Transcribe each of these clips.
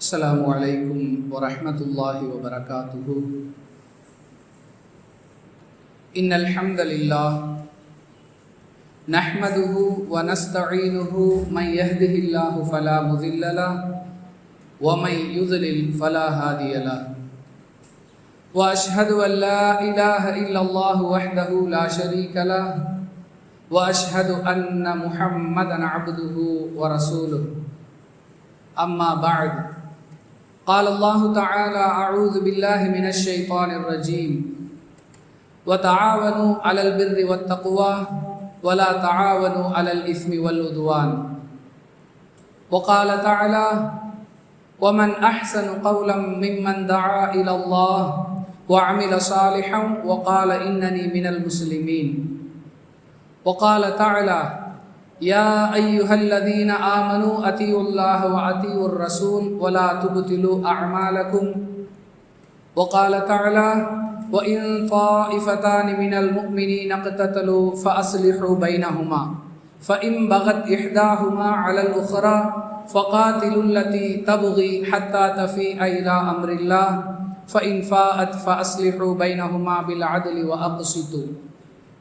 السلام عليكم ورحمة الله وبركاته. إن الحمد لله نحمده ونستعينه من يهده الله فلا مضل له ومن يضلل فلا هادي له. وأشهد أن لا إله إلا الله وحده لا شريك له وأشهد أن محمدا عبده ورسوله. أما بعد قال الله تعالى أعوذ بالله من الشيطان الرجيم. وتعاونوا على البر والتقوى ولا تعاونوا على الإثم والعدوان. وقال تعالى ومن أحسن قولا ممن دعا إلى الله وعمل صالحا وقال إنني من المسلمين. وقال تعالى يا أيها الذين آمنوا اطيعوا الله واطيعوا الرسول ولا تبطلوا أعمالكم. وقال تعالى وإن طائفتان من المؤمنين اقتتلوا فأصلحوا بينهما. فإن بغت إحداهما على الأخرى فقاتلوا التي تبغي حتى تفيء إلى أمر الله. فإن فاءت فأصلحوا بينهما بالعدل وأقسطوا.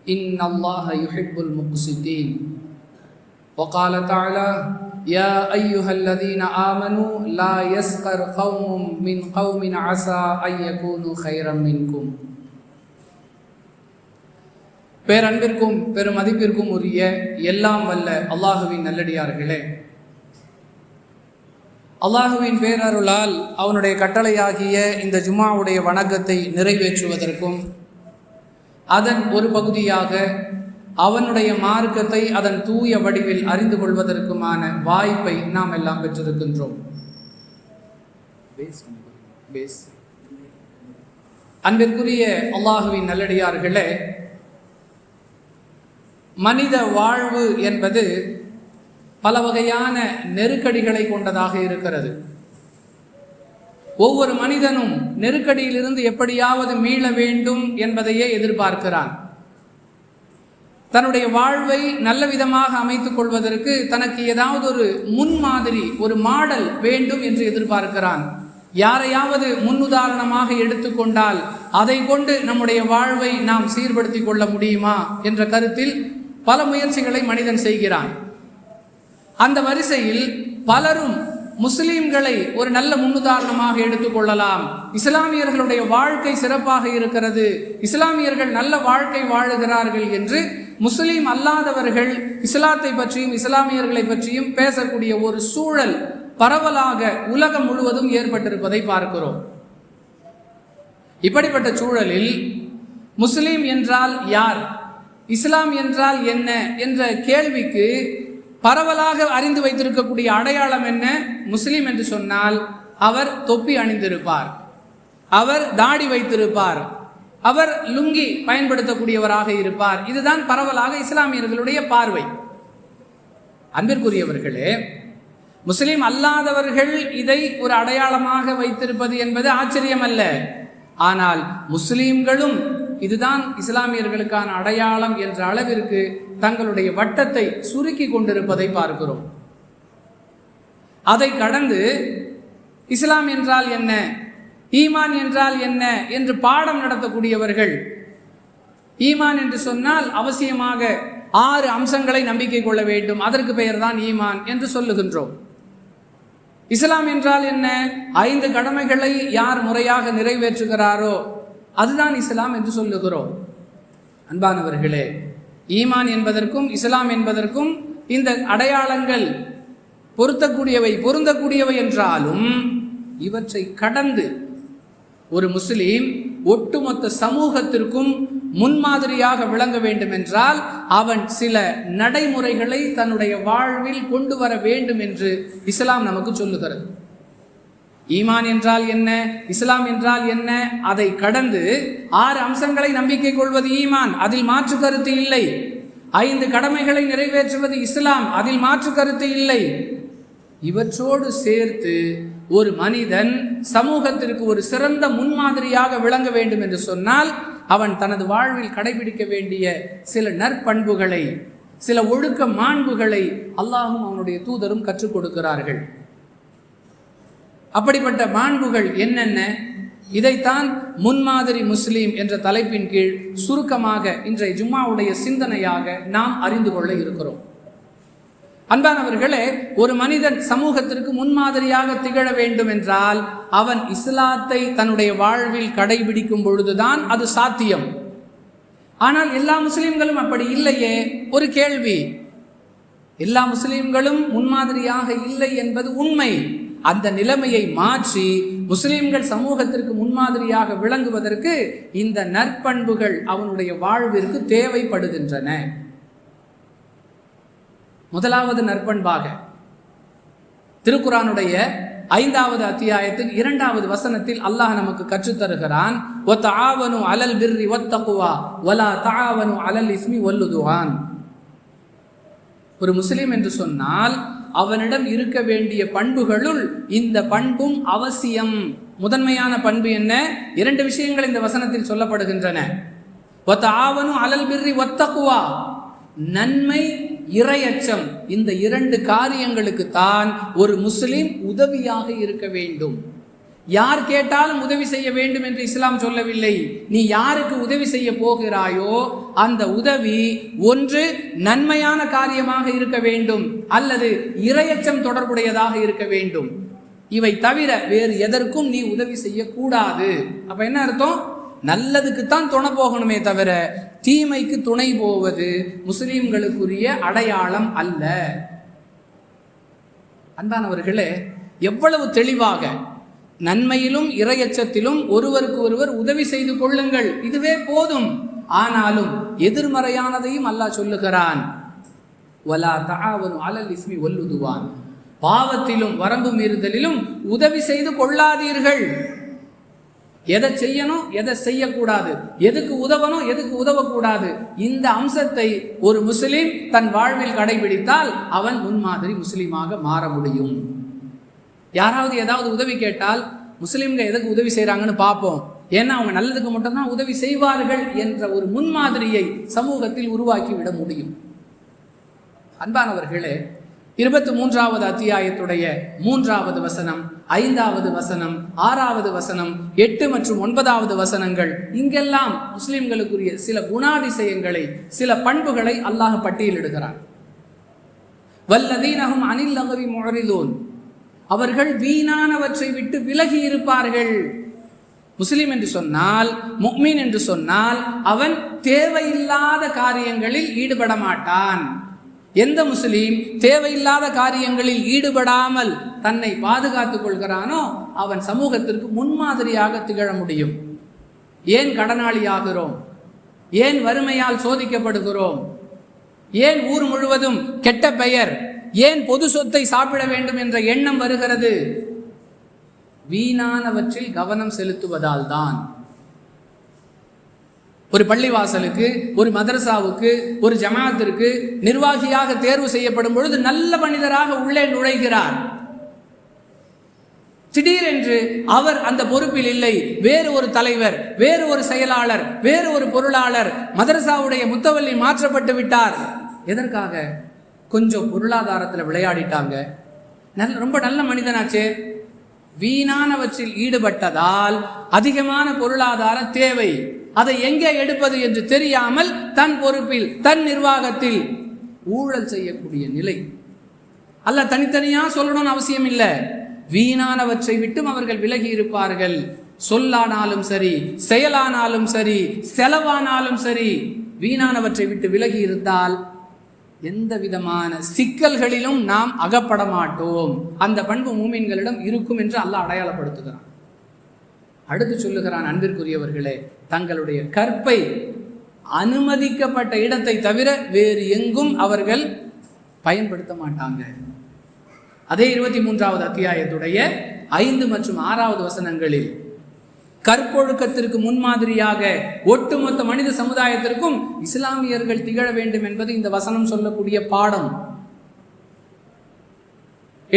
إن الله يحب المقسطين. وقال تعالى يا أيها الذين آمنوا لا يسقر قوم من قوم عسى أن يكونوا خيرا منكم பேரன்பிற்கும் பெருமதிப்பிற்கும் உரிய எல்லாம் வல்ல அல்லாஹுவின் நல்லடியார்களே அல்லாஹுவின் பேரருளால் அவனுடைய கட்டளையாகிய இந்த ஜுமாவுடைய வணக்கத்தை நிறைவேற்றுவதற்கும் அதன் ஒரு பகுதியாக அவனுடைய மார்க்கத்தை அதன் தூய வடிவில் அறிந்து கொள்வதற்குமான வாய்ப்பை நாம் எல்லாம் பெற்றிருக்கின்றோம். அன்பிற்குரிய அல்லாஹுவின் நல்லடியார்களே மனித வாழ்வு என்பது பல வகையான நெருக்கடிகளை கொண்டதாக இருக்கிறது. ஒவ்வொரு மனிதனும் நெருக்கடியிலிருந்து எப்படியாவது மீள வேண்டும் என்பதையே எதிர்பார்க்கிறான். தன்னுடைய வாழ்வை நல்ல விதமாக அமைத்துக் கொள்வதற்கு தனக்கு ஏதாவது ஒரு முன்மாதிரி ஒரு மாடல் வேண்டும் என்று எதிர்பார்க்கிறான். யாரையாவது முன்னுதாரணமாக எடுத்துக்கொண்டால் அதை கொண்டு நம்முடைய வாழ்வை நாம் சீர்படுத்திக் கொள்ள முடியுமா என்ற கருத்தில் பல முயற்சிகளை மனிதன் செய்கிறான். அந்த வரிசையில் பலரும் முஸ்லீம்களை ஒரு நல்ல முன்னுதாரணமாக எடுத்துக்கொள்ளலாம் இஸ்லாமியர்களுடைய வாழ்க்கை சிறப்பாக இருக்கிறது. இஸ்லாமியர்கள் நல்ல வாழ்க்கை வாழுகிறார்கள் என்று முஸ்லீம் அல்லாதவர்கள் இஸ்லாத்தை பற்றியும் இஸ்லாமியர்களை பற்றியும் பேசக்கூடிய ஒரு சூழல் பரவலாக உலகம் முழுவதும் ஏற்பட்டிருப்பதை பார்க்கிறோம். இப்படிப்பட்ட சூழலில் முஸ்லீம் என்றால் யார்? இஸ்லாம் என்றால் என்ன? என்ற கேள்விக்கு பரவலாக அறிந்து வைத்திருக்கக்கூடிய அடையாளம் என்ன? முஸ்லீம் என்று சொன்னால் அவர் தொப்பி அணிந்திருப்பார். அவர் தாடி வைத்திருப்பார். அவர் லுங்கி பயன்படுத்தக்கூடியவராக இருப்பார். இதுதான் பரவலாக இஸ்லாமியர்களுடைய பார்வை. அன்பிற்குரியவர்களே முஸ்லீம் அல்லாதவர்கள் இதை ஒரு அடையாளமாக வைத்திருப்பது என்பது ஆச்சரியம் அல்ல ஆனால் முஸ்லீம்களும் இதுதான் இஸ்லாமியர்களுக்கான அடையாளம் என்ற அளவிற்கு தங்களுடைய வட்டத்தை சுருக்கி கொண்டிருப்பதை பார்க்கிறோம். அதை கடந்து இஸ்லாம் என்றால் என்ன? ஈமான் என்றால் என்ன? என்று பாடம் நடத்தக்கூடியவர்கள் ஈமான் என்று சொன்னால் அவசியமாக ஆறு அம்சங்களை நம்பிக்கை கொள்ள வேண்டும். அதற்கு பெயர் தான் ஈமான் என்று சொல்லுகின்றோம். இஸ்லாம் என்றால் என்ன? ஐந்து கடமைகளை யார் முறையாக நிறைவேற்றுகிறாரோ அதுதான் இஸ்லாம் என்று சொல்லுகிறோம். அன்பானவர்களே ஈமான் என்பதற்கும் இஸ்லாம் என்பதற்கும் இந்த அடையாளங்கள் பொருத்தக்கூடியவை பொருந்தக்கூடியவை என்றாலும் இவற்றை கடந்து ஒரு முஸ்லீம் ஒட்டுமொத்த சமூகத்திற்கும் முன்மாதிரியாக விளங்க வேண்டும் என்றால் அவன் சில நடைமுறைகளை தன்னுடைய வாழ்வில் கொண்டு வர வேண்டும் என்று இஸ்லாம் நமக்கு சொல்லுகிறது. ஈமான் என்றால் என்ன? இஸ்லாம் என்றால் என்ன? அதை கடந்து ஆறு அம்சங்களை நம்பிக்கை கொள்வது ஈமான் அதில் மாற்று கருத்து இல்லை. ஐந்து கடமைகளை நிறைவேற்றுவது இஸ்லாம் அதில் மாற்று கருத்து இல்லை. இவற்றோடு சேர்த்து ஒரு மனிதன் சமூகத்திற்கு ஒரு சிறந்த முன்மாதிரியாக விளங்க வேண்டும் என்று சொன்னால் அவன் தனது வாழ்வில் கடைபிடிக்க வேண்டிய சில நற்பண்புகளை சில ஒழுக்க மாண்புகளை அல்லாஹும் அவனுடைய தூதரும் கற்றுக் கொடுக்கிறார்கள். அப்படிப்பட்ட மாண்புகள் என்னென்ன? இதைத்தான் முன்மாதிரி முஸ்லீம் என்ற தலைப்பின் கீழ் சுருக்கமாக இன்றைய ஜும்மாவுடைய சிந்தனையாக நாம் அறிந்து கொள்ள இருக்கிறோம். அன்பானவர்களே ஒரு மனிதன் சமூகத்திற்கு முன்மாதிரியாக திகழ வேண்டும் என்றால் அவன் இஸ்லாத்தை தன்னுடைய வாழ்வில் கடைபிடிக்கும் பொழுதுதான் அது சாத்தியம். ஆனால் எல்லா முஸ்லீம்களும் அப்படி இல்லையே? ஒரு கேள்வி. எல்லா முஸ்லீம்களும் முன்மாதிரியாக இல்லை என்பது உண்மை. அந்த நிலைமையை மாற்றி முஸ்லிம்கள் சமூகத்திற்கு முன்மாதிரியாக விளங்குவதற்கு இந்த நற்பண்புகள் அவனுடைய வாழ்விற்கு தேவைப்படுகின்றன. முதலாவது நற்பண்பாக திருக்குறானுடைய ஐந்தாவது அத்தியாயத்தின் இரண்டாவது வசனத்தில் அல்லாஹ் நமக்கு கற்றுத்தருகிறான் ஒத்த ஆவனு அலல் பிர்ரி ஒத்தகுவா ஒலா தாவனு அலல் இஸ்மி ஒல்லுதுவான் ஒரு முஸ்லீம் என்று சொன்னால் அவனிடம் இருக்க வேண்டிய பண்புகளுள் இந்த பண்பும் அவசியம். முதன்மையான பண்பு என்ன? இரண்டு விஷயங்கள் இந்த வசனத்தில் சொல்லப்படுகின்றன. ஒத்த ஆவனு அலல் பிர்ரி ஒத்தக்குவா நன்மை இரையச்சம். இந்த இரண்டு காரியங்களுக்கு தான் ஒரு முஸ்லிம் உதவியாக இருக்க வேண்டும். யார் கேட்டாலும் உதவி செய்ய வேண்டும் என்று இஸ்லாம் சொல்லவில்லை. நீ யாருக்கு உதவி செய்ய போகிறாயோ அந்த உதவி ஒன்று நன்மையான காரியமாக இருக்க வேண்டும் அல்லது இரையச்சம் தொடர்புடையதாக இருக்க வேண்டும். இவை தவிர வேறு எதற்கும் நீ உதவி செய்யக்கூடாது. அப்ப என்ன அர்த்தம்? நல்லதுக்குத்தான் துணை போகணுமே தவிர தீமைக்கு துணை போவது முஸ்லீம்களுக்குரிய அடையாளம் அல்ல. அன்பானவர்களே எவ்வளவு தெளிவாக நன்மையிலும் இரையச்சத்திலும் ஒருவருக்கு ஒருவர் உதவி செய்து கொள்ளுங்கள். இதுவே போதும். ஆனாலும் எதிர்மறையானதையும் அல்லாஹ் சொல்லுகிறான். வலா தஆவனு அலல் இஸ்மி வல்லுதுவான் பாவத்திலும் வரம்பு மீறுதலிலும் உதவி செய்து கொள்ளாதீர்கள். எதை செய்யணும் எதை செய்யக்கூடாது? எதுக்கு உதவணும் எதுக்கு உதவக்கூடாது? இந்த அம்சத்தை ஒரு முஸ்லீம் தன் வாழ்வில் கடைபிடித்தால் அவன் முன்மாதிரி முஸ்லீமாக மாற முடியும். யாராவது ஏதாவது உதவி கேட்டால் முஸ்லீம்கள் எதுக்கு உதவி செய்கிறாங்கன்னு பார்ப்போம். ஏன்னா அவங்க நல்லதுக்கு மட்டும்தான் உதவி செய்வார்கள் என்ற ஒரு முன்மாதிரியை சமூகத்தில் உருவாக்கி விட முடியும். அன்பானவர்களே இருபத்தி மூன்றாவது அத்தியாயத்துடைய மூன்றாவது வசனம் ஐந்தாவது வசனம் ஆறாவது வசனம் எட்டு மற்றும் ஒன்பதாவது வசனங்கள் இங்கெல்லாம் முஸ்லிம்களுக்குரிய சில குணாதிசயங்களை சில பண்புகளை அல்லாஹ் பட்டியலிடுகிறான். வல்லதீனகும் அனில் லகவி முழறிதோன் அவர்கள் வீணானவற்றை விட்டு விலகி இருப்பார்கள். முஸ்லீம் என்று சொன்னால் முக்மீன் என்று சொன்னால் அவன் தேவையில்லாத காரியங்களில் ஈடுபட மாட்டான் எந்த முஸ்லீம் தேவையில்லாத காரியங்களில் ஈடுபடாமல் தன்னை பாதுகாத்துக் கொள்கிறானோ அவன் சமூகத்திற்கு முன்மாதிரியாக திகழ முடியும். ஏன் கடனாளியாகிறோம்? ஏன் வறுமையால் சோதிக்கப்படுகிறோம்? ஏன் ஊர் முழுவதும் கெட்ட பெயர்? ஏன் பொது சொத்தை சாப்பிட வேண்டும் என்ற எண்ணம் வருகிறது? வீணானவற்றில் கவனம் செலுத்துவதால் தான். ஒரு பள்ளிவாசலுக்கு ஒரு மதரசாவுக்கு ஒரு ஜமாத்திற்கு நிர்வாகியாக தேர்வு செய்யப்படும் பொழுது நல்ல மனிதராக உள்ளே நுழைகிறார். திடீரென்று அவர் அந்த பொறுப்பில் இல்லை. வேறு ஒரு தலைவர் வேறு ஒரு செயலாளர் வேறு ஒரு பொருளாளர் மதரசாவுடைய முத்தவல்லி மாற்றப்பட்டு விட்டார். எதற்காக? கொஞ்சம் பொருளாதாரத்தில் விளையாடிட்டாங்க. நல்ல ரொம்ப நல்ல மனிதனாச்சே. வீணானவற்றில் ஈடுபட்டதால் அதிகமான பொருளாதார தேவை. அதை எங்கே எடுப்பது என்று தெரியாமல் தன் பொறுப்பில் தன் நிர்வாகத்தில் ஊழல் செய்யக்கூடிய நிலை. அல்ல தனித்தனியா சொல்லணும்னு அவசியம் இல்லை. வீணானவற்றை விட்டும் அவர்கள் விலகி இருப்பார்கள். சொல்லானாலும் சரி செயலானாலும் சரி செலவானாலும் சரி வீணானவற்றை விட்டு விலகி இருந்தால் எந்த விதமான சிக்கல்களிலும் நாம் அகப்பட மாட்டோம். அந்த பண்பு மூமின்களிடம் இருக்கும் என்று அல்லாஹ் அடையாளப்படுத்துகிறான். அடுத்து சொல்லுகிறான் அன்பிற்குரியவர்களே தங்களுடைய கற்பை அனுமதிக்கப்பட்ட இடத்தை தவிர வேறு எங்கும் அவர்கள் பயன்படுத்த மாட்டாங்க. அதே இருபத்தி மூன்றாவது அத்தியாயத்துடைய ஐந்து மற்றும் ஆறாவது வசனங்களில் கற்பொழுக்கத்திற்கு முன்மாதிரியாக ஒட்டுமொத்த மனித சமுதாயத்திற்கும் இஸ்லாமியர்கள் திகழ வேண்டும் என்பது இந்த வசனம் சொல்லக்கூடிய பாடம்.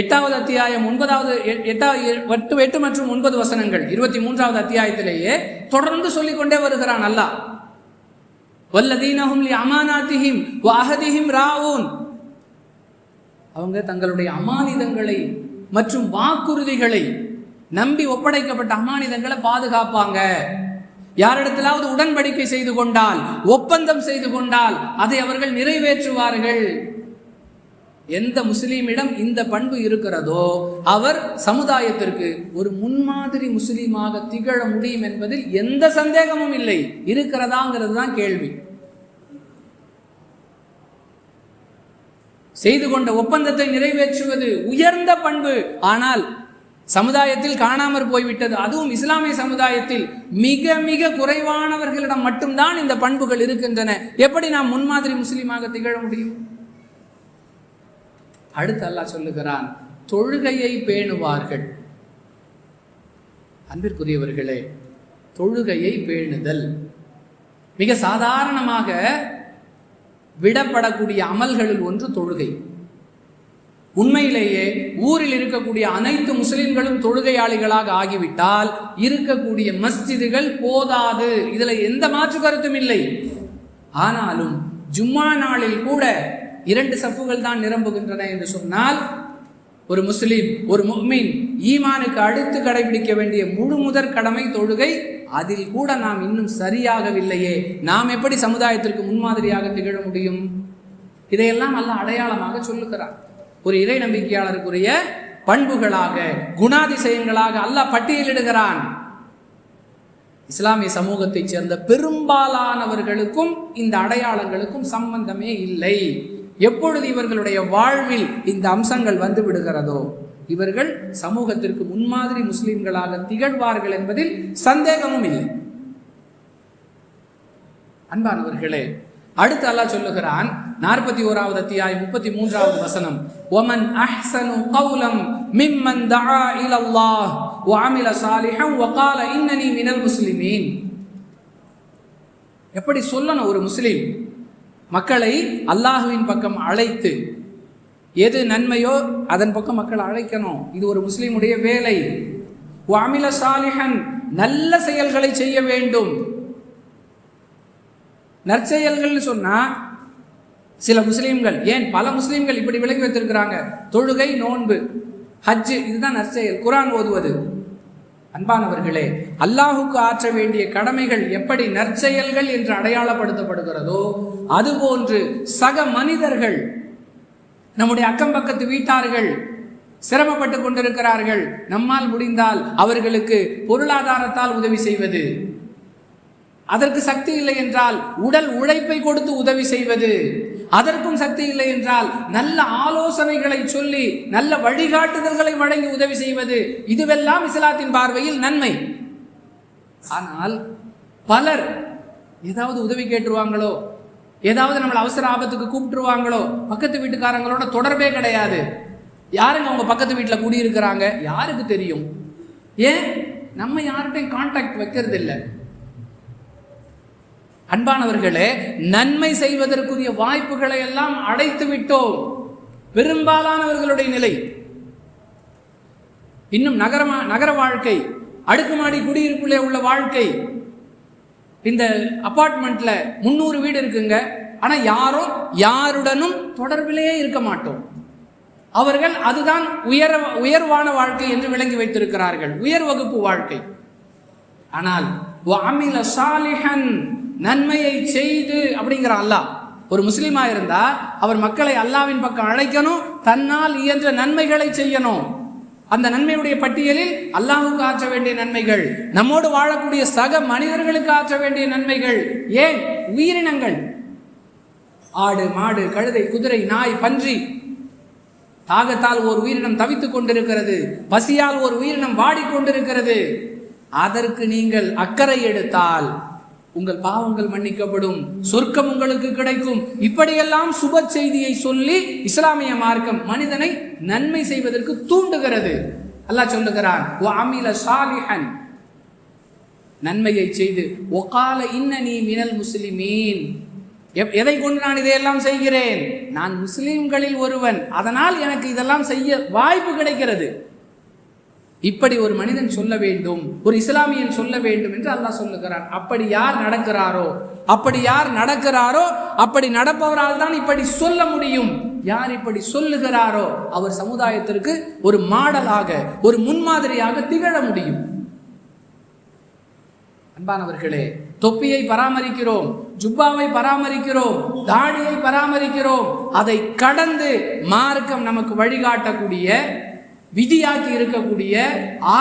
எட்டாவது அத்தியாயம் ஒன்பதாவது எட்டாவது எட்டு எட்டு மற்றும் ஒன்பது வசனங்கள். இருபத்தி மூன்றாவது அத்தியாயத்திலேயே தொடர்ந்து சொல்லிக்கொண்டே வருகிறான் அல்லாஹ். வல்லதீனஹும் லி அமானாத்திஹிம் வாஹதிஹிம் ராவூன் அவங்க தங்களுடைய அமானிதங்களை மற்றும் வாக்குறுதிகளை நம்பி ஒப்படைக்கப்பட்ட அமானிதங்களை பாதுகாப்பாங்க. யாரிடத்திலாவது உடன்படிக்கை செய்து கொண்டால் ஒப்பந்தம் செய்து கொண்டால் அதை அவர்கள் நிறைவேற்றுவார்கள். எந்த முஸ்லீமிடம் இந்த பண்பு இருக்கிறதோ அவர் சமுதாயத்திற்கு ஒரு முன்மாதிரி முஸ்லீமாக திகழ முடியும் என்பதில் எந்த சந்தேகமும் இல்லை. இருக்கிறதாங்கிறது தான் கேள்வி. செய்து கொண்ட ஒப்பந்தத்தை நிறைவேற்றுவது உயர்ந்த பண்பு. ஆனால் சமுதாயத்தில் காணாமற் போய்விட்டது. அதுவும் இஸ்லாமிய சமுதாயத்தில் மிக மிக குறைவானவர்களிடம் மட்டும்தான் இந்த பண்புகள் இருக்கின்றன. எப்படி நாம் முன்மாதிரி முஸ்லீமாக திகழ முடியும்? அடுத்து அல்லாஹ் சொல்லுகிறான் தொழுகையை பேணுவார்கள். அன்பிற்குரியவர்களே தொழுகையை பேணுதல் மிக சாதாரணமாக விடப்படக்கூடிய அமல்களில் ஒன்று தொழுகை. உண்மையிலேயே ஊரில் இருக்கக்கூடிய அனைத்து முஸ்லிம்களும் தொழுகையாளிகளாக ஆகிவிட்டால் இருக்கக்கூடிய மஸ்ஜிதுகள் போதாது. இதில் எந்த மாற்று கருத்தும் இல்லை. ஆனாலும் ஜும்மா நாளில் கூட இரண்டு சஃப்புகள் தான் நிரம்புகின்றன என்று சொன்னால் ஒரு முஸ்லீம் ஒரு முஹ்மின் ஈமானுக்கு அடுத்து கடைபிடிக்க வேண்டிய முழு முதற் கடமை தொழுகை அதில் கூட நாம் இன்னும் சரியாகவில்லையே. நாம் எப்படி சமுதாயத்திற்கு முன்மாதிரியாக திகழ முடியும்? இதையெல்லாம் நல்ல அடையாளமாக சொல்லுகிறார் ஒரு இறை நம்பிக்கையாளருக்குரிய பண்புகளாக குணாதிசயங்களாக அல்லாஹ் பட்டியலிடுகிறான். இஸ்லாமிய சமூகத்தைச் சேர்ந்த பெரும்பாலானவர்களுக்கும் இந்த அடையாளங்களுக்கும் சம்பந்தமே இல்லை. எப்பொழுது இவர்களுடைய வாழ்வில் இந்த அம்சங்கள் வந்து விடுகிறதோ இவர்கள் சமூகத்திற்கு முன்மாதிரி முஸ்லிம்களாக திகழ்வார்கள் என்பதில் சந்தேகமும் இல்லை. அன்பானவர்களே அடுத்து அல்லாஹ் சொல்லுகிறான் நாற்பத்தி ஓராவது அத்தியாயம் முப்பத்தி மூன்றாவது வசனம். ஒமன் அஹ்சனு கௌலம் மிம்மன் தஆ இலல்லாஹ் வஅமில சாலிஹன் வகால இன்னனி மினல் முஸ்லிமீன். எப்படி சொல்லணும் ஒரு முஸ்லீம்? மக்களை அல்லாஹுவின் பக்கம் அழைத்து எது நன்மையோ அதன் பக்கம் மக்களை அழைக்கணும். இது ஒரு முஸ்லீமுடைய வேலை. வாமில சாலிஹன் நல்ல செயல்களை செய்ய வேண்டும். நற்செயல்கள்னு சொன்னால் சில முஸ்லீம்கள் ஏன் பல முஸ்லீம்கள் இப்படி விளங்கி வைத்திருக்கிறாங்க? தொழுகை நோன்பு ஹஜ்ஜு இதுதான் நற்செயல். குரான் ஓதுவது. அன்பானவர்களே அல்லாஹுக்கு ஆற்ற வேண்டிய கடமைகள் எப்படி நற்செயல்கள் என்று அடையாளப்படுத்தப்படுகிறதோ அதுபோன்று சக மனிதர்கள் நம்முடைய அக்கம் பக்கத்து வீட்டார்கள் சிரமப்பட்டு கொண்டிருக்கிறார்கள். நம்மால் முடிந்தால் அவர்களுக்கு பொருளாதாரத்தால் உதவி செய்வது. அதற்கு சக்தி இல்லை என்றால் உடல் உழைப்பை கொடுத்து உதவி செய்வது. அதற்கும் சக்தி இல்லை என்றால் நல்ல ஆலோசனைகளை சொல்லி நல்ல வழிகாட்டுதல்களை வழங்கி உதவி செய்வது இதுவெல்லாம் இஸ்லாத்தின் பார்வையில் நன்மை. ஆனால் பலர் ஏதாவது உதவி கேட்டுருவாங்களோ ஏதாவது நம்மளை அவசர ஆபத்துக்கு கூப்பிட்டுருவாங்களோ பக்கத்து வீட்டுக்காரங்களோட தொடர்பே கிடையாது. யாருங்க அவங்க பக்கத்து வீட்டில் குடியிருக்கிறாங்க? யாருக்கு தெரியும்? ஏன்? நம்ம யார்கிட்டையும் கான்டாக்ட் வைக்கிறது இல்லை அன்பானவர்களே நன்மை செய்வதற்குரிய வாய்ப்புகளை எல்லாம் அடைத்து விட்டோம் பெரும்பாலானவர்களுடைய நிலை இன்னும் நகரமா நகர வாழ்க்கை அடுக்குமாடி குடியிருப்புள்ளே உள்ள வாழ்க்கை இந்த அபார்ட்மெண்ட்ல முந்நூறு வீடு இருக்குங்க. ஆனா யாரும் யாருடனும் தொடர்பிலேயே இருக்க மாட்டோம். அவர்கள் அதுதான் உயர உயர்வான வாழ்க்கை என்று விளங்கி வைத்திருக்கிறார்கள். உயர் வகுப்பு வாழ்க்கை. ஆனால் அமில சாலிஹன் நன்மையை செய்து அப்படிங்கிற அல்லாஹ். ஒரு முஸ்லீமாக இருந்தால் அவர் மக்களை அல்லாவின் பக்கம் அழைக்கணும் தன்னால் இயன்ற நன்மைகளை செய்யணும். அந்த நன்மையுடைய பட்டியலில் அல்லாஹுக்கு ஆற்ற வேண்டிய நன்மைகள் நம்மோடு வாழக்கூடிய சக மனிதர்களுக்கு ஆற்ற வேண்டிய நன்மைகள் ஏன்? உயிரினங்கள். ஆடு மாடு கழுதை குதிரை நாய் பன்றி. தாகத்தால் ஒரு உயிரினம் தவித்துக் கொண்டிருக்கிறது பசியால் ஒரு உயிரினம் வாடிக்கொண்டிருக்கிறது. அதற்கு நீங்கள் அக்கறை எடுத்தால் உங்கள் பாவங்கள் மன்னிக்கப்படும் சொர்க்கம் உங்களுக்கு கிடைக்கும். இப்படியெல்லாம் சுப செய்தியை சொல்லி இஸ்லாமிய மார்க்கம் மனிதனை நன்மை செய்வதற்கு தூண்டுகிறது. அல்லாஹ் சொல்லுகிறான் "வ அமில சாலிஹன் நன்மையை செய்து ஒகால இன்னனி மினல் முஸ்லிமீன். எப்- எதை கொண்டு நான் இதையெல்லாம் செய்கிறேன்? நான் முஸ்லிம்களில் ஒருவன். அதனால் எனக்கு இதெல்லாம் செய்ய வாய்ப்பு கிடைக்கிறது. இப்படி ஒரு மனிதன் சொல்ல வேண்டும் ஒரு இஸ்லாமியன் சொல்ல வேண்டும் என்று அல்லாஹ் சொல்லுகிறான். அப்படி யார் நடக்கிறாரோ அப்படி யார் நடக்கிறாரோ அப்படி நடப்பவரால் தான் இப்படி சொல்ல முடியும். யார் இப்படி சொல்லுகிறாரோ அவர் சமுதாயத்திற்கு ஒரு மாடலாக ஒரு முன்மாதிரியாக திகழ முடியும். அன்பானவர்களே தொப்பியை பராமரிக்கிறோம் ஜுப்பாவை பராமரிக்கிறோம் தாடியை பராமரிக்கிறோம் அதை கடந்து மார்க்கம் நமக்கு வழிகாட்டக்கூடிய விதியாக்கி இருக்கக்கூடிய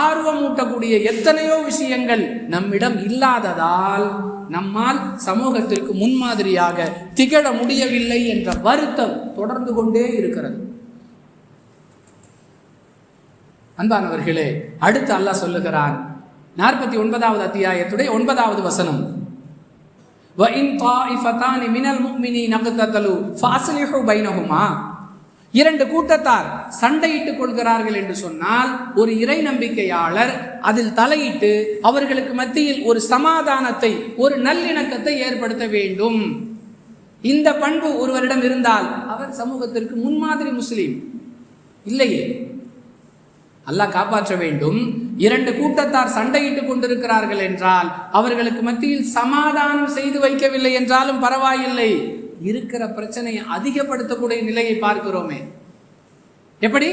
ஆர்வமூட்டக்கூடிய எத்தனையோ விஷயங்கள் நம்மிடம் இல்லாததால் நம்மால் சமூகத்திற்கு முன்மாதிரியாக திகழ முடியவில்லை என்ற வருத்தம் தொடர்ந்து கொண்டே இருக்கிறது அன்பானவர்களே அடுத்து அல்லாஹ் சொல்லுகிறான் நாற்பத்தி ஒன்பதாவது அத்தியாயத்துடைய ஒன்பதாவது வசனம் وَإِن طَائِفَتَانِ مِنَ الْمُؤْمِنِينَ اقْتَتَلُوا فَأَصْلِحُوا بَيْنَهُمَا இரண்டு கூட்டத்தார் சண்டையிட்டுக் கொள்கிறார்கள் என்று சொன்னால் ஒரு இறை நம்பிக்கையாளர் அதில் தலையிட்டு அவர்களுக்கு மத்தியில் ஒரு சமாதானத்தை ஒரு நல்லிணக்கத்தை ஏற்படுத்த வேண்டும். இந்த பண்பு ஒருவரிடம் இருந்தால் அவர் சமூகத்திற்கு முன்மாதிரி முஸ்லீம். இல்லையே? அல்லாஹ் காப்பாற்ற வேண்டும். இரண்டு கூட்டத்தார் சண்டையிட்டுக் கொண்டிருக்கிறார்கள் என்றால் அவர்களுக்கு மத்தியில் சமாதானம் செய்து வைக்கவில்லை என்றாலும் பரவாயில்லை. இருக்கிற பிரச்சனையை அதிகப்படுத்தக்கூடிய நிலையை பார்க்கிறோமே. எப்படி?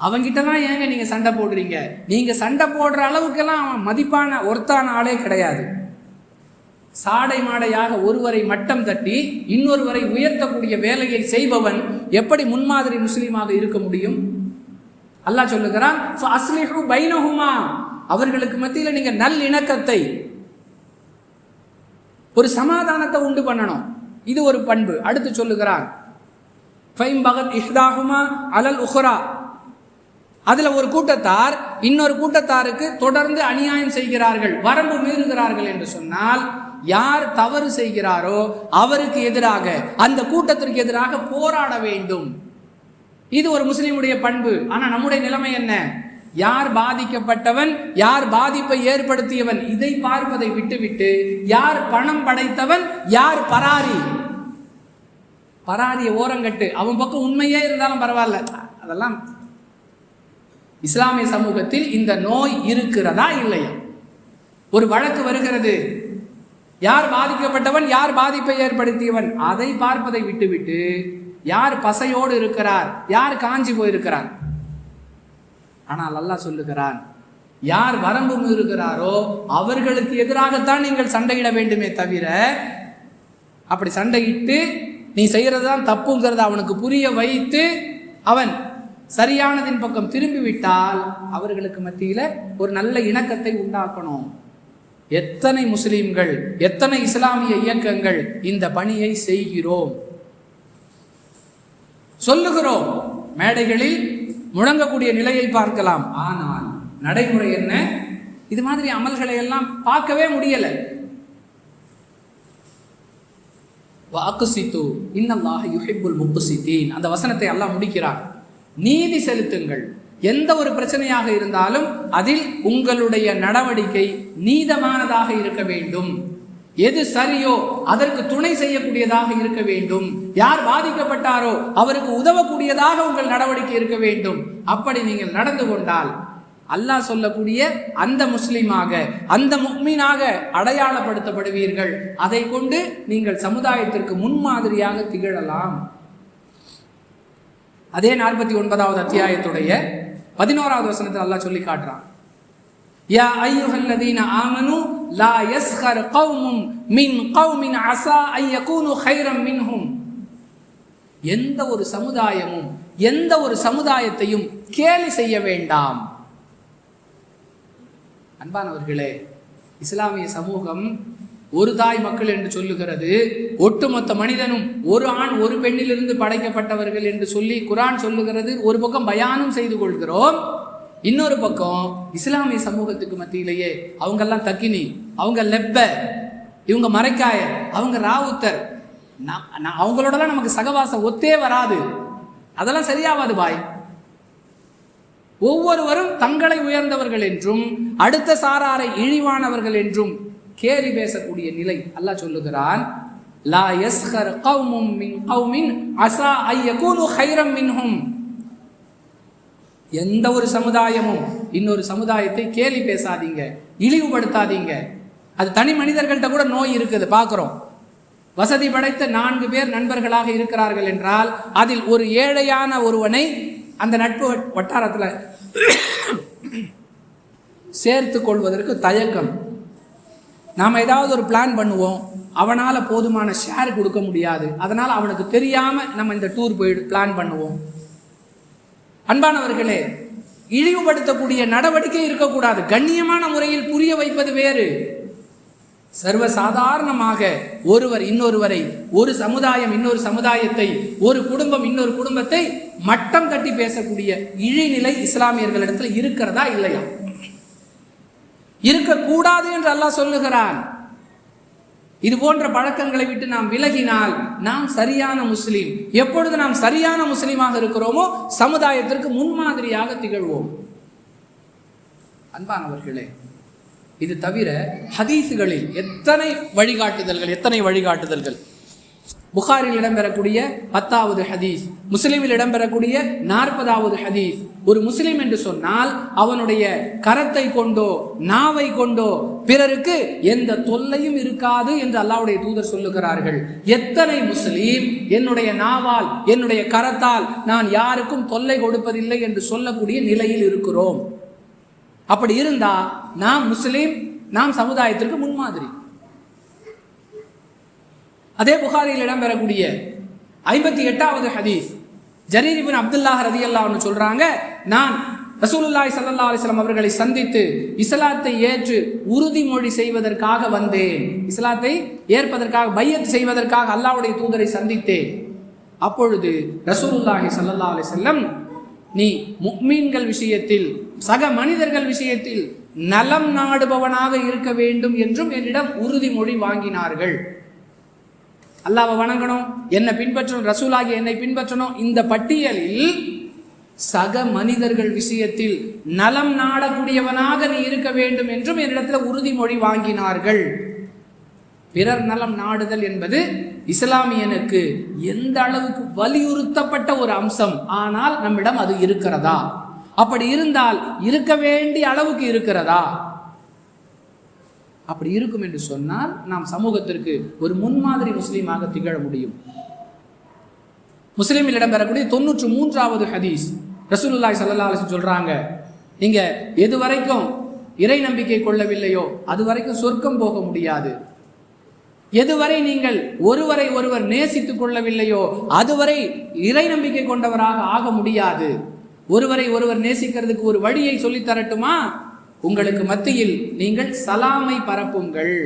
அவங்கிட்டலாம் ஏங்க நீங்கள் சண்டை போடுறீங்க? நீங்கள் சண்டை போடுற அளவுக்கெல்லாம் அவன் மதிப்பான ஒருத்தான ஆளே கிடையாது. சாடை மாடையாக ஒருவரை மட்டம் தட்டி இன்னொருவரை உயர்த்தக்கூடிய வேலையை செய்பவன் எப்படி முன்மாதிரி முஸ்லீமாக இருக்க முடியும்? அல்லாஹ் சொல்லுகிறான் பைனஹுமா. அவர்களுக்கு மத்தியில் நீங்க நல்லிணக்கத்தை ஒரு சமாதானத்தை உண்டு பண்ணணும். இது ஒரு பண்பு. அடுத்து சொல்லுகிறான் ஃபைம் பகத் இஹ்தாஹுமா அலல் உஹ்ரா. அதில் ஒரு கூட்டத்தார் இன்னொரு கூட்டத்தாருக்கு தொடர்ந்து அநியாயம் செய்கிறார்கள் வரம்பு மீறுகிறார்கள் என்று சொன்னால் யார் தவறு செய்கிறாரோ அவருக்கு எதிராக அந்த கூட்டத்திற்கு எதிராக போராட வேண்டும். இது ஒரு முஸ்லீமுடைய பண்பு. ஆனால் நம்முடைய நிலைமை என்ன? யார் பாதிக்கப்பட்டவன் யார் பாதிப்பை ஏற்படுத்தியவன் இதை பார்ப்பதை விட்டுவிட்டு யார் பணம் படைத்தவன் யார் பராரி? பராரிய ஓரங்கட்டு. அவன் பக்கம் உண்மையே இருந்தாலும் பரவாயில்ல. அதெல்லாம் இஸ்லாமிய சமூகத்தில் இந்த நோய் இருக்கிறதா இல்லையா? ஒரு வழக்கு வருகிறது. யார் பாதிக்கப்பட்டவன் யார் பாதிப்பை ஏற்படுத்தியவன் அதை பார்ப்பதை விட்டுவிட்டு யார் பசையோடு இருக்கிறார் யார் காஞ்சி போயிருக்கிறார்? ஆனால் அல்லாஹ் சொல்லுகிறான் யார் வரம்பு மீறுகிறாரோ அவர்களுக்கு எதிராகத்தான் நீங்கள் சண்டையிட வேண்டுமே தவிர அப்படி சண்டையிட்டு நீ செய்கிறது தான் தப்புங்கிறத அவனுக்கு புரிய வைத்து அவன் சரியானதின் பக்கம் திரும்பி விட்டால் அவர்களுக்கு மத்தியில் ஒரு நல்ல இணக்கத்தை உண்டாக்கணும். எத்தனை முஸ்லீம்கள் எத்தனை இஸ்லாமிய இயக்கங்கள் இந்த பணியை செய்கிறோம்? சொல்லுகிறோம். மேடைகளில் முழங்கக்கூடிய நிலையை பார்க்கலாம். ஆனால் நடைமுறை என்ன? இது மாதிரி அமல்களை எல்லாம் பார்க்கவே முடியல. வாக்குசித்து இன்னல்லாஹ் யுஹிப்புல் முக்குசித்தீன் அந்த வசனத்தை எல்லாம் முடிக்கிறார். நீதி செலுத்துங்கள். எந்த ஒரு பிரச்சனையாக இருந்தாலும் அதில் உங்களுடைய நடவடிக்கை நீதமானதாக இருக்க வேண்டும். எது சரியோ அதற்கு துணை செய்யக்கூடியதாக இருக்க வேண்டும். யார் பாதிக்கப்பட்டாரோ அவருக்கு உதவக்கூடியதாக உங்கள் நடவடிக்கை இருக்க வேண்டும். அப்படி நீங்கள் நடந்து கொண்டால் அல்லாஹ் சொல்லக்கூடிய அந்த முஸ்லீமாக அந்த முக்மீனாக அடையாளப்படுத்தப்படுவீர்கள். அதை கொண்டு நீங்கள் சமுதாயத்திற்கு முன்மாதிரியாக திகழலாம். அதே நாற்பத்தி ஒன்பதாவது அத்தியாயத்துடைய பதினோராவது வசனத்தில் அல்லாஹ் சொல்லி காட்டுறான். யா ஐயுஹல்லதீன ஆமனு லா யஸ்கர் கௌமும் மின் கௌமின் அசா ஐ யகூனு ஹைரம் மின்ஹும். எந்த ஒரு சமுதாயமும் எந்த ஒரு சமுதாயத்தையும் கேலி செய்ய வேண்டாம். அன்பானவர்களே இஸ்லாமிய சமூகம் ஒரு தாய் மக்கள் என்று சொல்லுகிறது ஒட்டுமொத்த மனிதனும் ஒரு ஆண் ஒரு பெண்ணிலிருந்து படைக்கப்பட்டவர்கள் என்று சொல்லி குரான் சொல்லுகிறது ஒரு பக்கம் பயானும் செய்து கொள்கிறோம். இன்னொரு பக்கம் இஸ்லாமிய சமூகத்துக்கு மத்தியிலேயே அவங்கெல்லாம் தக்கினி அவங்க லெப்ப இவங்க மறைக்காய அவங்க ராவுத்தர். நான் அவங்களோடலாம் நமக்கு சகவாசம் ஒத்தே வராது. அதெல்லாம் சரியாவாது பாய். ஒவ்வொருவரும் தங்களை உயர்ந்தவர்கள் என்றும் அடுத்த சாராரை இழிவானவர்கள் என்றும் கேலி பேசக்கூடிய நிலை அல்லாஹ் சொல்லுகிறான் லா யஸ்கர் கௌமும் மின் கௌமின் அசா ஐ ஹைரம் மின்ஹும். எந்த ஒரு சமுதாயமும் இன்னொரு சமுதாயத்தை கேலி பேசாதீங்க இழிவுபடுத்தாதீங்க. அது தனி மனிதர்கள்ட்ட கூட நோய் இருக்குது பார்க்குறோம். வசதி படைத்த நான்கு பேர் நண்பர்களாக இருக்கிறார்கள் என்றால் அதில் ஒரு ஏழையான ஒருவனை அந்த நட்பு வட்- சேர்த்து கொள்வதற்கு தயக்கம். நாம் ஏதாவது ஒரு பிளான் பண்ணுவோம் அவனால் போதுமான ஷேர் கொடுக்க முடியாது. அதனால் அவனுக்கு தெரியாமல் நம்ம இந்த டூர் போய் பிளான் பண்ணுவோம். அன்பானவர்களே இழிவுபடுத்தக்கூடிய நடவடிக்கை இருக்கக்கூடாது. கண்ணியமான முறையில் புரிய வைப்பது வேறு. சர்வ சாதாரணமாக ஒருவர் இன்னொருவரை ஒரு சமுதாயம் இன்னொரு சமுதாயத்தை ஒரு குடும்பம் இன்னொரு குடும்பத்தை மட்டம் தட்டி பேசக்கூடிய இழிநிலை இஸ்லாமியர்களிடத்தில் இருக்கிறதா இல்லையா? இருக்கக்கூடாது என்று அல்லாஹ் சொல்லுகிறான். இது போன்ற பழக்கங்களை விட்டு நாம் விலகினால் நாம் சரியான முஸ்லீம். எப்பொழுது நாம் சரியான முஸ்லீமாக இருக்கிறோமோ சமுதாயத்திற்கு முன்மாதிரியாக திகழ்வோம். அன்பானவர்களே இது தவிர ஹதீஸுகளில் எத்தனை வழிகாட்டுதல்கள் எத்தனை வழிகாட்டுதல்கள்? புகாரில் இடம்பெறக்கூடிய பத்தாவது ஹதீஸ் முஸ்லீமில் இடம்பெறக்கூடிய நாற்பதாவது ஹதீஸ். ஒரு முஸ்லீம் என்று சொன்னால் அவனுடைய கரத்தை கொண்டோ நாவை கொண்டோ பிறருக்கு எந்த தொல்லையும் இருக்காது என்று அல்லாவுடைய தூதர் சொல்லுகிறார்கள். எத்தனை முஸ்லீம் என்னுடைய நாவால் என்னுடைய கரத்தால் நான் யாருக்கும் தொல்லை கொடுப்பதில்லை என்று சொல்லக்கூடிய நிலையில் இருக்கிறோம். அப்படி இருந்தா நாம் முஸ்லீம் நாம் சமுதாயத்திற்கு முன்மாதிரி. அதே புகாரில் இடம்பெறக்கூடிய ஐம்பத்தி எட்டாவது ஹதீஸ். ஜரீர் அப்துல்லாஹ் அப்துல்லாஹ் ரதியல்லாஹ்னு சொல்றாங்க நான் ரசூலுல்லாஹி சல்லா அலிஸ்லாம் அவர்களை சந்தித்து இஸ்லாத்தை ஏற்று உறுதிமொழி செய்வதற்காக வந்தேன். இஸ்லாத்தை ஏற்பதற்காக பையத் செய்வதற்காக அல்லாவுடைய தூதரை சந்தித்தேன். அப்பொழுது ரசூலுல்லாஹி சல்லா அலைஹி நீ முக்மீன்கள் விஷயத்தில் சக மனிதர்கள் விஷயத்தில் நலம் நாடுபவனாக இருக்க வேண்டும் என்றும் என்னிடம் உறுதிமொழி வாங்கினார்கள். அல்லாவை வணங்கணும். என்னை பின்பற்றணும் ரசூலாகி என்னை பின்பற்றணும். இந்த பட்டியலில் சக மனிதர்கள் விஷயத்தில் நலம் நாடக்கூடியவனாக நீ இருக்க வேண்டும் என்றும் என்னிடத்தில் உறுதிமொழி வாங்கினார்கள். பிறர் நலம் நாடுதல் என்பது இஸ்லாமியனுக்கு எந்த அளவுக்கு வலியுறுத்தப்பட்ட ஒரு அம்சம்? ஆனால் நம்மிடம் அது இருக்கிறதா? அப்படி இருந்தால் இருக்க வேண்டிய அளவுக்கு இருக்கிறதா? அப்படி இருக்கும் என்று சொன்னால் நாம் சமூகத்திற்கு ஒரு முன்மாதிரி முஸ்லீமாக திகழ முடியும். முஸ்லீமில் இடம்பெறக்கூடிய தொண்ணூற்று மூன்றாவது ஹதீஸ் ரசூலுல்லாய் சல்லா அலைஹி சொல்கிறாங்க சொல்றாங்க. எது வரைக்கும் இறை நம்பிக்கை கொள்ளவில்லையோ அது வரைக்கும் சொர்க்கம் போக முடியாது. எதுவரை நீங்கள் ஒருவரை ஒருவர் நேசித்துக் கொள்ளவில்லையோ அதுவரை இறை நம்பிக்கை கொண்டவராக ஆக முடியாது. ஒருவரை ஒருவர் நேசிக்கிறதுக்கு ஒரு வழியை சொல்லித் தரட்டுமா? உங்களுக்கு மத்தியில் நீங்கள் சலாமை பரப்புங்கள்.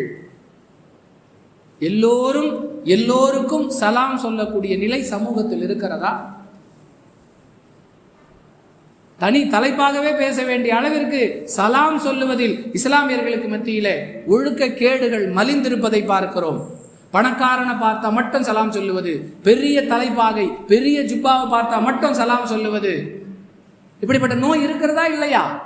எல்லோரும் எல்லோருக்கும் சலாம் சொல்லக்கூடிய நிலை சமூகத்தில் இருக்கிறதா? தனி தலைப்பாகவே பேச வேண்டிய அளவிற்கு சலாம் சொல்லுவதில் இஸ்லாமியர்களுக்கு மத்தியில ஒழுக்க கேடுகள் மலிந்திருப்பதை பார்க்கிறோம். பணக்காரனை பார்த்தா மட்டும் சலாம் சொல்லுவது பெரிய தலைப்பாகை பெரிய ஜுப்பாவை பார்த்தா மட்டும் சலாம் சொல்லுவது. இப்படிப்பட்ட நோய் இருக்கிறதா இல்லையா?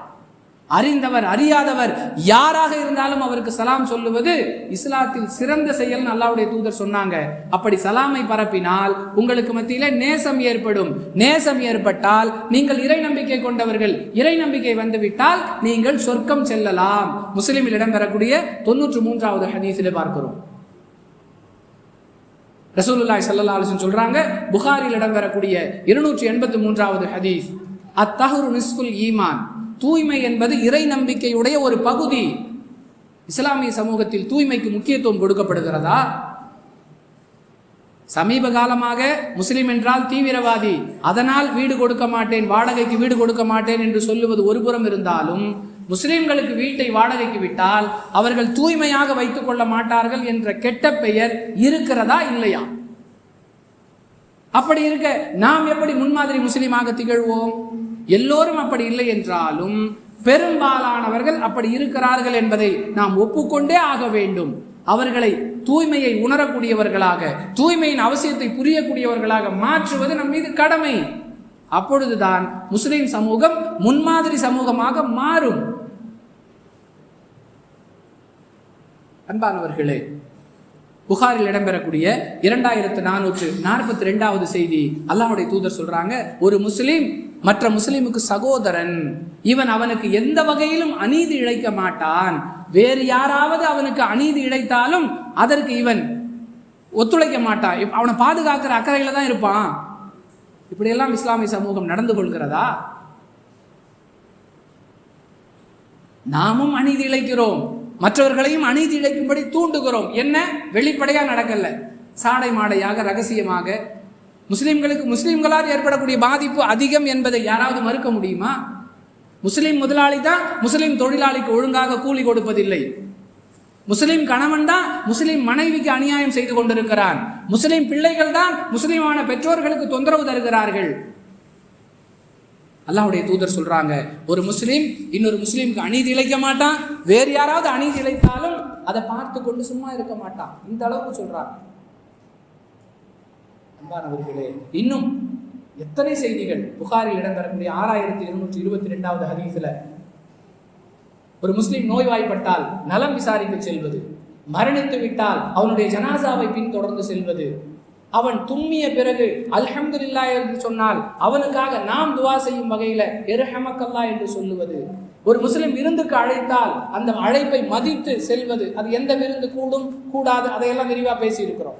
அறிந்தவர் அறியாதவர் யாராக இருந்தாலும் அவருக்கு சலாம் சொல்லுவது இஸ்லாத்தில் சிறந்த செயல் அல்லாவுடைய தூதர் சொன்னாங்க. அப்படி சலாமை பரப்பினால் உங்களுக்கு மத்தியில நேசம் ஏற்படும். நேசம் ஏற்பட்டால் நீங்கள் இறை நம்பிக்கை கொண்டவர்கள். இறை நம்பிக்கை வந்துவிட்டால் நீங்கள் சொர்க்கம் செல்லலாம். முஸ்லிமில் இடம்பெறக்கூடிய தொண்ணூற்று மூன்றாவது ஹதீஸில் பார்க்கிறோம். ரசூலுல்லாய் சல்லா அலிசன் சொல்றாங்க புகாரில் இடம்பெறக்கூடிய இருநூற்றி எண்பத்தி மூன்றாவது ஹதீஸ் அத்தஹரு நிஸ்குல் ஈமான். தூய்மை என்பது இறை நம்பிக்கையுடைய ஒரு பகுதி. இஸ்லாமிய சமூகத்தில் தூய்மைக்கு முக்கியத்துவம் கொடுக்கப்படுகிறதா? சமீப காலமாக முஸ்லீம் என்றால் தீவிரவாதி. அதனால் வீடு கொடுக்க மாட்டேன் வாடகைக்கு வீடு கொடுக்க மாட்டேன் என்று சொல்லுவது ஒருபுறம் இருந்தாலும் முஸ்லிம்களுக்கு வீட்டை வாடகைக்கு விட்டால் அவர்கள் தூய்மையாக வைத்துக் கொள்ள மாட்டார்கள் என்ற கெட்ட பெயர் இருக்கிறதா இல்லையா? அப்படி இருக்க நாம் எப்படி முன்மாதிரி முஸ்லீமாக திகழ்வோம்? எல்லோரும் அப்படி இல்லை என்றாலும் பெரும்பாலானவர்கள் அப்படி இருக்கிறார்கள் என்பதை நாம் ஒப்புக்கொண்டே ஆக வேண்டும். அவர்களை தூய்மையை உணரக்கூடியவர்களாக தூய்மையின் அவசியத்தை புரியக்கூடியவர்களாக மாற்றுவது நம் மீது கடமை. அப்பொழுதுதான் முஸ்லிம் சமூகம் முன்மாதிரி சமூகமாக மாறும். அன்பானவர்களே புகாரில் இடம்பெறக்கூடிய இரண்டாயிரத்து நானூற்று நாற்பத்தி ரெண்டாவது செய்தி அல்லாஹுடைய தூதர் சொல்றாங்க ஒரு முஸ்லீம் மற்ற முஸ்லீமுக்கு சகோதரன் இவன் அவனுக்கு எந்த வகையிலும் அநீதி இழைக்க மாட்டான். வேறு யாராவது அவனுக்கு அநீதி இழைத்தாலும் அதற்கு இவன் ஒத்துழைக்க மாட்டான். அவனை பாதுகாக்கிற அக்கறையில் தான் இருப்பான். இப்படியெல்லாம் இஸ்லாமிய சமூகம் நடந்து கொள்கிறதா? நாமும் அநீதி இழைக்கிறோம். மற்றவர்களையும் அநீதி இழைக்கும்படி தூண்டுகிறோம். என்ன? வெளிப்படையா நடக்கல. சாடை மாடையாக ரகசியமாக முஸ்லிம்களுக்கு முஸ்லிம்களால் ஏற்படக்கூடிய பாதிப்பு அதிகம் என்பதை யாராவது மறுக்க முடியுமா? முஸ்லிம் முதலாளி தான் முஸ்லிம் தொழிலாளிக்கு ஒழுங்காக கூலி கொடுப்பதில்லை. முஸ்லிம் கணவன் தான் முஸ்லிம் மனைவிக்கு அநியாயம் செய்து கொண்டிருக்கிறான். முஸ்லிம் பிள்ளைகள் தான் முஸ்லிமான பெற்றோர்களுக்கு தொந்தரவு தருகிறார்கள். அல்லாஹுடைய தூதர் சொல்றாங்க ஒரு முஸ்லீம் இன்னொரு முஸ்லீமுக்கு அநீதி இழைக்க மாட்டான். வேறு யாராவது அநீதி இழைத்தாலும் அதை பார்த்து கொண்டு சும்மா இருக்க மாட்டான். இந்த அளவுக்கு சொல்றாங்க. அன்பானவர்களே இன்னும் எத்தனை செய்திகள் புகாரில் இடம்பெறக்கூடிய ஆறாயிரத்தி இருநூற்றி இருபத்தி ரெண்டாவது ஹதீஸில்? ஒரு முஸ்லீம் நோய்வாய்ப்பட்டால் நலம் விசாரிக்க செல்வது மரணித்து விட்டால் அவனுடைய ஜனாசாவை பின்தொடர்ந்து செல்வது அவன் தும்மிய பிறகு அல்ஹம்துலில்லா என்று சொன்னால் அவனுக்காக நாம் துவா செய்யும் வகையில எருஹமக்கல்லா என்று சொல்லுவது ஒரு முஸ்லிம் விருந்துக்கு அழைத்தால் அந்த அழைப்பை மதித்து செல்வது அது எந்த விருந்து கூடும் கூடாது அதையெல்லாம் விரிவா பேசியிருக்கிறோம்.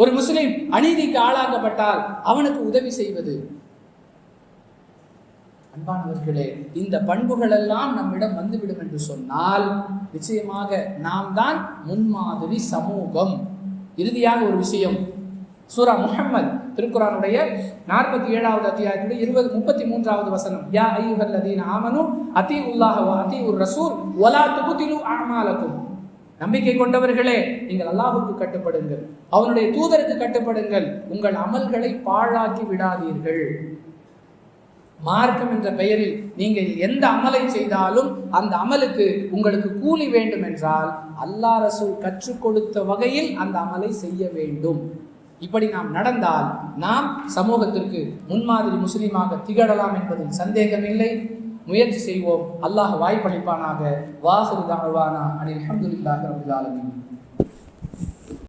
ஒரு முஸ்லிம் அநீதிக்கு ஆளாக்கப்பட்டால் அவனுக்கு உதவி செய்வது. அன்பானவர்களே இந்த பண்புகள் எல்லாம் நம்மிடம் வந்துவிடும் என்று சொன்னால் நிச்சயமாக நாம் தான் முன்மாதிரி சமூகம். இறுதியாக ஒரு விஷயம். சூரா முஹம்மது திருக்குறானுடைய நாற்பத்தி ஏழாவது அத்தியாயத்துடைய இருபது முப்பத்தி மூன்றாவது வசனம். யா ஐயுஹல் லதீன ஆமனு அதி உல்லாஹ அதி உர் ரசூல் ஒலா துபுதிலு ஆமாலக்கும் நம்பிக்கை கொண்டவர்களே நீங்கள் அல்லாஹுக்கு கட்டுப்படுங்கள். அவனுடைய தூதருக்கு கட்டுப்படுங்கள். உங்கள் அமல்களை பாழாக்கி விடாதீர்கள். மார்க்கம் என்ற பெயரில் நீங்கள் எந்த அமலை செய்தாலும் அந்த அமலுக்கு உங்களுக்கு கூலி வேண்டும் என்றால் அல்லா ரசூல் கற்றுக் கொடுத்த வகையில் அந்த அமலை செய்ய வேண்டும். இப்படி நாம் நடந்தால் நாம் சமூகத்திற்கு முன்மாதிரி முஸ்லீமாக திகழலாம் என்பதில் சந்தேகமில்லை. முயற்சி செய்வோம். அல்லாஹ் வாய்ப்பளிப்பானாக. வாசல் தாழ்வானா அனில் அஹமதுல்லாஹ் ரபில் ஆலமீன்.